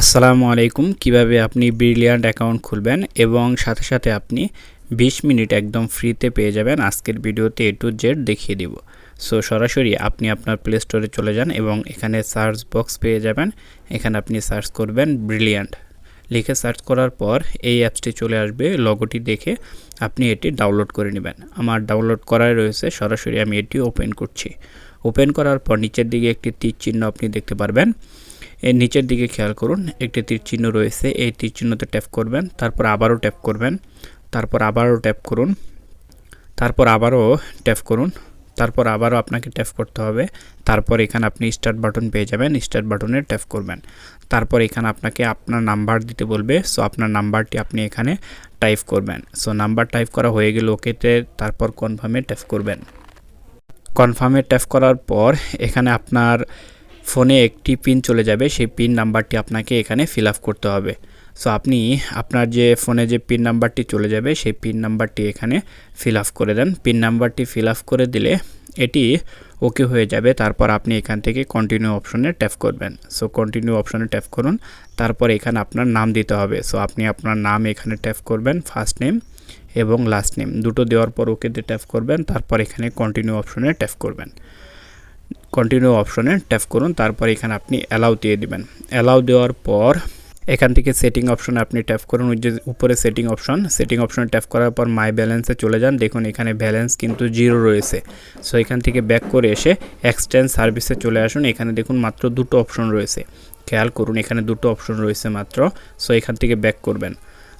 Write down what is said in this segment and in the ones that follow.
আসসালামু আলাইকুম। কীভাবে আপনি ব্রিলিয়ান্ট অ্যাকাউন্ট খুলবেন এবং সাথে সাথে আপনি 20 মিনিট একদম ফ্রিতে পেয়ে যাবেন, আজকের ভিডিওতে এ টু জেড দেখিয়ে দিব। সো সরাসরি আপনি আপনার প্লে স্টোরে চলে যান এবং এখানে সার্চ বক্স পেয়ে যাবেন। এখানে আপনি সার্চ করবেন ব্রিলিয়ান্ট লিখে সার্চ করার পর এই অ্যাপসটি চলে আসবে লগোটি দেখে আপনি এটি ডাউনলোড করে নেবেন। আমার ডাউনলোড করাই রয়েছে, সরাসরি আমি এটি ওপেন করছি। ওপেন করার পর নিচের দিকে একটি তীর চিহ্ন আপনি দেখতে পারবেন। এর নিচের দিকে খেয়াল করুন, একটি তীর চিহ্ন রয়েছে, এই তীর চিহ্নতে ট্যাপ করবেন, তারপর আবারও ট্যাপ করবেন, তারপর আবারও ট্যাপ করুন, তারপর আবারও ট্যাপ করুন, তারপর আবারও আপনাকে ট্যাপ করতে হবে, তারপর এখানে আপনি স্টার্ট বাটন পেয়ে যাবেন স্টার্ট বাটনে ট্যাপ করবেন। তারপর এখানে আপনাকে আপনার নাম্বার দিতে বলবে সো আপনার নাম্বারটি আপনি এখানে টাইপ করবেন। সো নাম্বার টাইপ করা হয়ে গেলে ওকেতে তারপর কনফার্মে ট্যাপ করবেন। কনফার্মে ট্যাপ করার পর এখানে আপনার ফোনে একটি পিন চলে যাবে, সেই পিন নাম্বারটি আপনাকে এখানে ফিল করতে হবে। সো আপনি আপনার যে ফোনে যে পিন নাম্বারটি চলে যাবে, সেই পিন নাম্বারটি এখানে ফিল করে দেন। পিন নাম্বারটি ফিল করে দিলে এটি ওকে হয়ে যাবে, তারপর আপনি এখান থেকে কন্টিনিউ অপশনে ট্যাপ করবেন। সো কন্টিনিউ অপশনে ট্যাপ করুন, তারপর এখানে আপনার নাম দিতে হবে। সো আপনি আপনার নাম এখানে ট্যাপ করবেন ফার্স্ট নেম এবং লাস্ট নেম দুটো দেওয়ার পর ওকেতে ট্যাপ করবেন, তারপর এখানে কন্টিনিউ অপশনে ট্যাপ করবেন। কন্টিনিউ অপশনে ট্যাপ করুন, তারপর এখানে আপনি অ্যালাউ দিয়ে দিবেন। অ্যালাউ দেওয়ার পর এখান থেকে সেটিং অপশনে আপনি ট্যাপ করুন, ওই যে উপরে সেটিং অপশন সেটিং অপশনে ট্যাপ করার পর মাই ব্যালেন্সে চলে যান। দেখুন এখানে ব্যালেন্স কিন্তু জিরো রয়েছে। সো এখান থেকে ব্যাক করে এসে এক্সচেঞ্জ সার্ভিসে চলে আসুন। এখানে দেখুন মাত্র দুটো অপশন রয়েছে। খেয়াল করুন, এখানে দুটো অপশন রয়েছে মাত্র। সো এখান থেকে ব্যাক করবেন।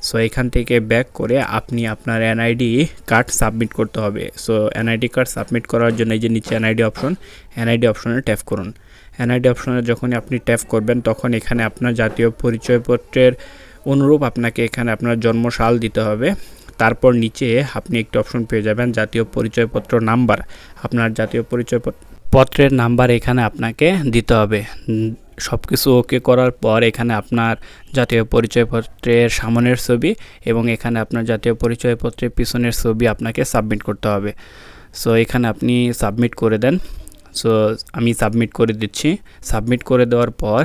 সো এখান থেকে ব্যাক করে আপনি আপনার এনআইডি কার্ড সাবমিট করতে হবে। সো এনআইডি কার্ড সাবমিট করার জন্য এই যে নিচে এনআইডি অপশন এনআইডি অপশনে ট্যাপ করুন। এনআইডি অপশনে যখনই আপনি ট্যাপ করবেন, তখন এখানে আপনার জাতীয় পরিচয়পত্রের অনুরূপ আপনাকে এখানে আপনার জন্মসাল দিতে হবে। তারপর নিচে আপনি একটি অপশন পেয়ে যাবেন, জাতীয় পরিচয়পত্র নাম্বার আপনার জাতীয় পরিচয়পত্রের নাম্বার এখানে আপনাকে দিতে হবে। সব কিছু ওকে করার পর এখানে আপনার জাতীয় পরিচয়পত্রের সামনের ছবি এবং এখানে আপনার জাতীয় পরিচয়পত্রের পিছনের ছবি আপনাকে সাবমিট করতে হবে। সো এখানে আপনি সাবমিট করে দেন। সো আমি সাবমিট করে দিচ্ছি। সাবমিট করে দেওয়ার পর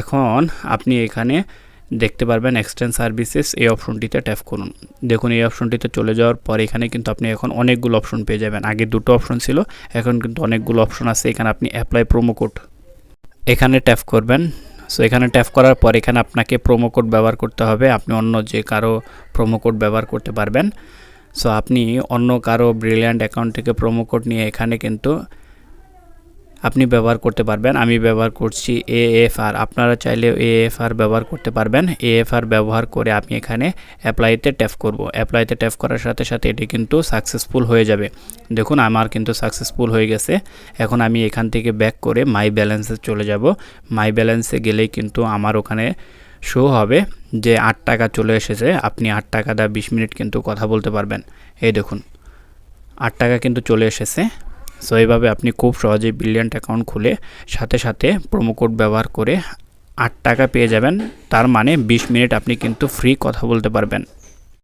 এখন আপনি এখানে দেখতে পারবেন এক্সটেন্ড সার্ভিসেস এই অপশনটিতে ট্যাপ করুন। দেখুন, এই অপশনটিতে চলে যাওয়ার পর এখানে কিন্তু আপনি এখন অনেকগুলো অপশন পেয়ে যাবেন। আগে দুটো অপশন ছিল, এখন কিন্তু অনেকগুলো অপশন আছে। এখানে আপনি অ্যাপ্লাই প্রোমো কোড এখানে ট্যাপ করবেন। সো এখানে ট্যাপ করার পর এখানে আপনাকে প্রোমো কোড ব্যবহার করতে হবে। আপনি অন্য যে কারও প্রোমো কোড ব্যবহার করতে পারবেন। সো আপনি অন্য কারও ব্রিলিয়ান্ট অ্যাকাউন্ট থেকে প্রোমো কোড নিয়ে এখানে কিন্তু আপনি ব্যবহার করতে পারবেন। আমি ব্যবহার করছি এ এফ আর আপনারা চাইলে এ এফ আর ব্যবহার করতে পারবেন। এ এফ আর ব্যবহার করে আমি এখানে অ্যাপ্লাইতে ট্যাপ করব। অ্যাপ্লাইতে ট্যাপ করার সাথে সাথে এটি কিন্তু সাকসেসফুল হয়ে যাবে। দেখুন, আমার কিন্তু সাকসেসফুল হয়ে গেছে। এখন আমি এখান থেকে ব্যাক করে মাই ব্যালেন্সে চলে যাব। মাই ব্যালেন্সে গেলেই কিন্তু আমার ওখানে শো হবে যে আট টাকা চলে এসেছে। আপনি আট টাকা দা বিশ মিনিট কিন্তু কথা বলতে পারবেন। এই দেখুন, আট টাকা কিন্তু চলে এসেছে। সো এইভাবে আপনি খুব সহজেই ব্রিলিয়ান্ট অ্যাকাউন্ট খুলে সাথে সাথে প্রোমো কোড ব্যবহার করে আট টাকা পেয়ে যাবেন। তার মানে বিশ মিনিট আপনি কিন্তু ফ্রি কথা বলতে পারবেন।